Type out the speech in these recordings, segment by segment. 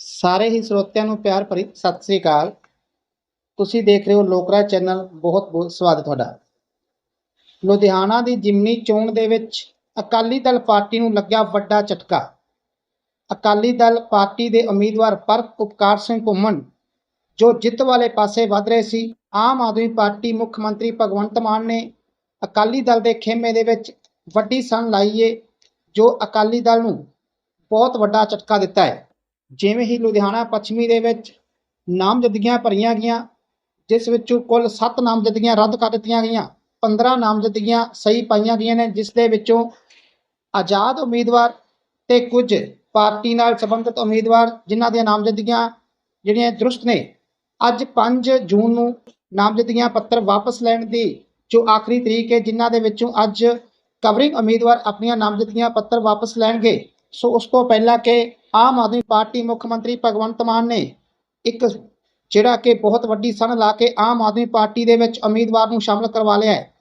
ਸਾਰੇ ਹੀ ਸਰੋਤਿਆਂ ਨੂੰ ਪਿਆਰ ਭਰੀ ਸਤਿ ਸ੍ਰੀ ਅਕਾਲ। ਤੁਸੀਂ ਦੇਖ ਰਹੇ ਹੋ ਲੋਕਰਾ ਚੈਨਲ, ਬਹੁਤ ਬਹੁਤ ਸਵਾਗਤ ਤੁਹਾਡਾ। ਲੁਧਿਆਣਾ ਦੀ ਜਿਮਨੀ ਚੋਣ ਦੇ ਵਿੱਚ ਅਕਾਲੀ ਦਲ ਪਾਰਟੀ ਨੂੰ ਲੱਗਿਆ ਵੱਡਾ ਝਟਕਾ। ਅਕਾਲੀ ਦਲ ਪਾਰਟੀ ਦੇ ਉਮੀਦਵਾਰ ਪਰਖ ਉਪਕਾਰ ਸਿੰਘ ਘੁੰਮਣ, ਜੋ ਜਿੱਤ ਵਾਲੇ ਪਾਸੇ ਵਧ ਰਹੇ ਸੀ। ਆਮ ਆਦਮੀ ਪਾਰਟੀ ਮੁੱਖ ਮੰਤਰੀ ਭਗਵੰਤ ਮਾਨ ਨੇ ਅਕਾਲੀ ਦਲ ਦੇ ਖੇਮੇ ਦੇ ਵਿੱਚ ਵੱਡੀ ਸਣ ਲਾਈਏ ਜੋ ਅਕਾਲੀ ਦਲ ਨੂੰ ਬਹੁਤ ਵੱਡਾ ਝਟਕਾ ਦਿੱਤਾ ਹੈ। ਜਿਵੇਂ ਹੀ ਲੁਧਿਆਣਾ ਪੱਛਮੀ ਦੇ ਵਿੱਚ ਨਾਮਜ਼ਦਗੀਆਂ ਭਰੀਆਂ ਗਈਆਂ, ਜਿਸ ਵਿੱਚੋਂ ਕੁੱਲ 7 ਨਾਮਜ਼ਦਗੀਆਂ ਰੱਦ ਕਰ ਦਿੱਤੀਆਂ ਗਈਆਂ 15 ਨਾਮਜ਼ਦਗੀਆਂ ਸਹੀ ਪਾਈਆਂ ਗਈਆਂ ਨੇ, ਜਿਸ ਦੇ ਵਿੱਚੋਂ ਆਜ਼ਾਦ ਉਮੀਦਵਾਰ ਤੇ ਕੁਝ ਪਾਰਟੀ ਨਾਲ ਸੰਬੰਧਿਤ ਉਮੀਦਵਾਰ ਜਿਨ੍ਹਾਂ ਦੀਆਂ ਨਾਮਜ਼ਦਗੀਆਂ ਜਿਹੜੀਆਂ ਦਰੁਸਤ ਨੇ, ਅੱਜ 5 ਜੂਨ ਨੂੰ ਨਾਮਜ਼ਦਗੀਆਂ ਪੱਤਰ ਵਾਪਸ ਲੈਣ ਦੀ ਜੋ ਆਖਰੀ ਤਰੀਕ ਹੈ, ਜਿਨ੍ਹਾਂ ਦੇ ਵਿੱਚੋਂ ਅੱਜ ਕਵਰਿੰਗ ਉਮੀਦਵਾਰ ਆਪਣੀਆਂ ਨਾਮਜ਼ਦਗੀਆਂ ਪੱਤਰ ਵਾਪਸ ਲੈਣਗੇ। ਸੋ ਉਸ ਤੋਂ ਪਹਿਲਾਂ ਕਿ ਆਮ ਆਦਮੀ ਪਾਰਟੀ ਮੁੱਖ ਮੰਤਰੀ ਭਗਵੰਤ ਮਾਨ ਨੇ ਇੱਕ ਜਿਹੜਾ ਕਿ ਬਹੁਤ ਵੱਡੀ ਸਣ ਲਾ ਕੇ ਆਮ ਆਦਮੀ ਪਾਰਟੀ ਦੇ ਵਿੱਚ ਉਮੀਦਵਾਰ ਨੂੰ ਸ਼ਾਮਲ ਕਰਵਾ ਲਿਆ ਹੈ,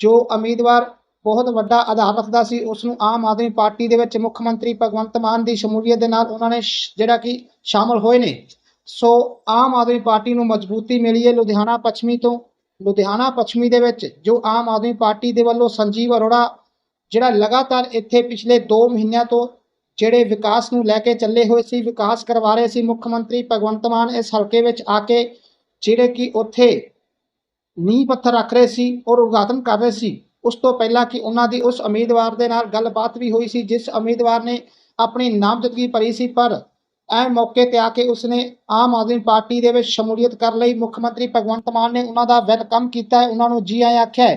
ਜੋ ਉਮੀਦਵਾਰ ਬਹੁਤ ਵੱਡਾ ਆਧਾਰ ਰੱਖਦਾ ਸੀ, ਉਸ ਨੂੰ ਆਮ ਆਦਮੀ ਪਾਰਟੀ ਦੇ ਵਿੱਚ ਮੁੱਖ ਮੰਤਰੀ ਭਗਵੰਤ ਮਾਨ ਦੀ ਸ਼ਮੂਲੀਅਤ ਦੇ ਨਾਲ ਉਹਨਾਂ ਨੇ ਸ਼- ਜਿਹੜਾ ਕਿ ਸ਼ਾਮਲ ਹੋਏ ਨੇ। ਸੋ ਆਮ ਆਦਮੀ ਪਾਰਟੀ ਨੂੰ ਮਜ਼ਬੂਤੀ ਮਿਲੀ ਹੈ ਲੁਧਿਆਣਾ ਪੱਛਮੀ ਤੋਂ। ਲੁਧਿਆਣਾ ਪੱਛਮੀ ਦੇ ਵਿੱਚ ਜੋ ਆਮ ਆਦਮੀ ਪਾਰਟੀ ਦੇ ਵੱਲੋਂ ਸੰਜੀਵ ਅਰੋੜਾ ਜਿਹੜਾ ਲਗਾਤਾਰ ਇੱਥੇ ਪਿਛਲੇ 2 ਮਹੀਨਿਆਂ ਤੋਂ ਜਿਹੜੇ ਵਿਕਾਸ ਨੂੰ ਲੈ ਕੇ ਚੱਲੇ ਹੋਏ ਸੀ, ਵਿਕਾਸ ਕਰਵਾ ਰਹੇ ਸੀ ਮੁੱਖ ਮੰਤਰੀ ਭਗਵੰਤ ਮਾਨ, ਇਸ ਹਲਕੇ ਵਿੱਚ ਆ ਕੇ ਜਿਹੜੇ ਕਿ ਉੱਥੇ ਨੀਂਹ ਪੱਥਰ ਰੱਖ ਰਹੇ ਸੀ ਔਰ ਉਦਘਾਟਨ ਕਰ ਰਹੇ ਸੀ, ਉਸ ਤੋਂ ਪਹਿਲਾਂ ਕਿ ਉਹਨਾਂ ਦੀ ਉਸ ਉਮੀਦਵਾਰ ਦੇ ਨਾਲ ਗੱਲਬਾਤ ਵੀ ਹੋਈ ਸੀ, ਜਿਸ ਉਮੀਦਵਾਰ ਨੇ ਆਪਣੀ ਨਾਮਜ਼ਦਗੀ ਭਰੀ ਸੀ, ਪਰ ਐ ਮੌਕੇ ਤੇ ਆ ਕੇ ਉਸਨੇ ਆਮ ਆਦਮੀ ਪਾਰਟੀ ਦੇ ਵਿੱਚ ਸ਼ਮੂਲੀਅਤ ਕਰ ਲਈ। ਮੁੱਖ ਮੰਤਰੀ ਭਗਵੰਤ ਮਾਨ ਨੇ ਉਹਨਾਂ ਦਾ ਵੈਲਕਮ ਕੀਤਾ ਹੈ, ਉਹਨਾਂ ਨੂੰ ਜੀ ਆਇਆਂ ਆਖਿਆ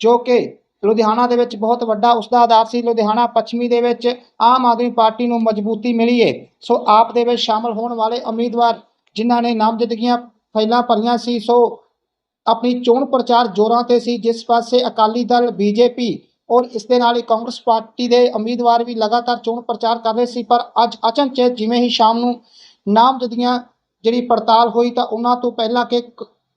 ਜੋ ਕਿ ਲੁਧਿਆਣਾ ਦੇ ਵਿੱਚ ਬਹੁਤ ਵੱਡਾ ਉਸਦਾ ਆਧਾਰ ਸੀ। ਲੁਧਿਆਣਾ ਪੱਛਮੀ ਦੇ ਵਿੱਚ ਆਮ ਆਦਮੀ ਪਾਰਟੀ ਨੂੰ ਮਜ਼ਬੂਤੀ ਮਿਲੀ ਹੈ ਸੋ ਆਪ ਦੇ ਵਿੱਚ ਸ਼ਾਮਲ ਹੋਣ ਵਾਲੇ ਉਮੀਦਵਾਰ ਜਿਨ੍ਹਾਂ ਨੇ ਨਾਮਜ਼ਦਗੀਆਂ ਫਾਈਲਾਂ ਭਰੀਆਂ ਸੀ, ਸੋ ਆਪਣੀ ਚੋਣ ਪ੍ਰਚਾਰ ਜ਼ੋਰਾਂ ਤੇ ਸੀ। ਜਿਸ ਪਾਸੇ ਅਕਾਲੀ ਦਲ, ਬੀਜੇਪੀ ਔਰ ਇਸ ਦੇ ਨਾਲ ਹੀ ਕਾਂਗਰਸ ਪਾਰਟੀ ਦੇ ਉਮੀਦਵਾਰ ਵੀ ਲਗਾਤਾਰ ਚੋਣ ਪ੍ਰਚਾਰ ਕਰ ਰਹੇ ਸੀ। ਪਰ ਅੱਜ ਅਚਨਚੇਤ ਜਿਵੇਂ ਹੀ ਸ਼ਾਮ ਨੂੰ ਨਾਮਜ਼ਦਗੀਆਂ ਜਿਹੜੀ ਪੜਤਾਲ ਹੋਈ ਤਾਂ ਉਹਨਾਂ ਤੋਂ ਪਹਿਲਾਂ ਕਿ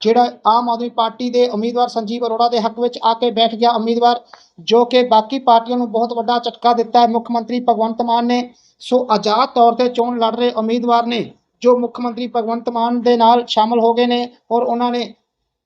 ਜਿਹੜਾ ਆਮ ਆਦਮੀ ਪਾਰਟੀ ਦੇ ਉਮੀਦਵਾਰ ਸੰਜੀਵ ਅਰੋੜਾ ਦੇ ਹੱਕ ਵਿੱਚ ਆ ਕੇ ਬੈਠ ਗਿਆ ਉਮੀਦਵਾਰ, ਜੋ ਕਿ ਬਾਕੀ ਪਾਰਟੀਆਂ ਨੂੰ ਬਹੁਤ ਵੱਡਾ ਝਟਕਾ ਦਿੱਤਾ ਹੈ। ਮੁੱਖ ਮੰਤਰੀ ਭਗਵੰਤ ਮਾਨ ਨੇ, ਸੋ ਆਜ਼ਾਦ ਤੌਰ ਤੇ ਚੋਣ ਲੜ ਰਹੇ ਉਮੀਦਵਾਰ ਨੇ, ਜੋ ਮੁੱਖ ਮੰਤਰੀ ਭਗਵੰਤ ਮਾਨ ਦੇ ਨਾਲ ਸ਼ਾਮਲ ਹੋ ਗਏ ਨੇ ਔਰ ਉਹਨਾਂ ਨੇ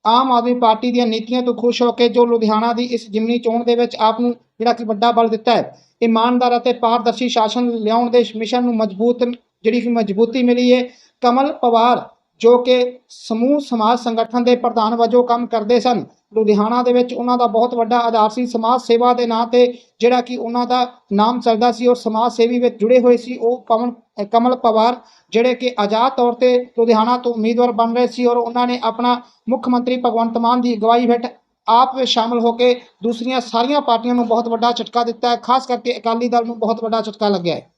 ਆਮ ਆਦਮੀ ਪਾਰਟੀ ਦੀਆਂ ਨੀਤੀਆਂ ਤੋਂ ਖੁਸ਼ ਹੋ ਕੇ ਜੋ ਲੁਧਿਆਣਾ ਦੀ ਇਸ ਜਿਮਨੀ ਚੋਣ ਦੇ ਵਿੱਚ ਆਪ ਨੂੰ ਜਿਹੜਾ ਕਿ ਵੱਡਾ ਬਲ ਦਿੱਤਾ ਹੈ ਇਮਾਨਦਾਰ ਅਤੇ ਪਾਰਦਰਸ਼ੀ ਸ਼ਾਸਨ ਲਿਆਉਣ ਦੇ ਮਿਸ਼ਨ ਨੂੰ ਮਜ਼ਬੂਤ, ਜਿਹੜੀ ਕਿ ਮਜ਼ਬੂਤੀ ਮਿਲੀ ਹੈ। ਕਮਲ ਪਵਾਰ ਜੋ ਕਿ ਸਮੂਹ ਸਮਾਜ ਸੰਗਠਨ ਦੇ ਪ੍ਰਧਾਨ ਵਜੋਂ ਕੰਮ ਕਰਦੇ ਸਨ। ਲੁਧਿਆਣਾ ਦੇ ਵਿੱਚ ਉਹਨਾਂ ਦਾ ਬਹੁਤ ਵੱਡਾ ਆਧਾਰ ਸੀ। ਸਮਾਜ ਸੇਵਾ ਦੇ ਨਾਂ ਤੇ ਜਿਹੜਾ ਕਿ ਉਹਨਾਂ ਦਾ ਨਾਮ ਚੱਲਦਾ ਸੀ ਔਰ ਸਮਾਜ ਸੇਵੀ ਵਿੱਚ ਜੁੜੇ ਹੋਏ ਸੀ। ਉਹ ਕਮਲ ਕਮਲ ਪਵਾਰ ਜਿਹੜੇ ਕਿ ਆਜ਼ਾਦ ਤੌਰ ਤੇ ਲੁਧਿਆਣਾ ਤੋਂ ਉਮੀਦਵਾਰ ਬਣ ਰਹੇ ਸੀ ਔਰ ਉਹਨਾਂ ਨੇ ਆਪਣਾ ਮੁੱਖ ਮੰਤਰੀ ਭਗਵੰਤ ਮਾਨ ਦੀ ਅਗਵਾਈ ਹੇਠ ਆਪ ਵਿੱਚ ਸ਼ਾਮਲ ਹੋ ਕੇ ਦੂਸਰੀਆਂ ਸਾਰੀਆਂ ਪਾਰਟੀਆਂ ਨੂੰ ਬਹੁਤ ਵੱਡਾ ਝਟਕਾ ਦਿੱਤਾ ਹੈ। ਖਾਸ ਕਰਕੇ ਅਕਾਲੀ ਦਲ ਨੂੰ ਬਹੁਤ ਵੱਡਾ ਝਟਕਾ ਲੱਗਿਆ ਹੈ।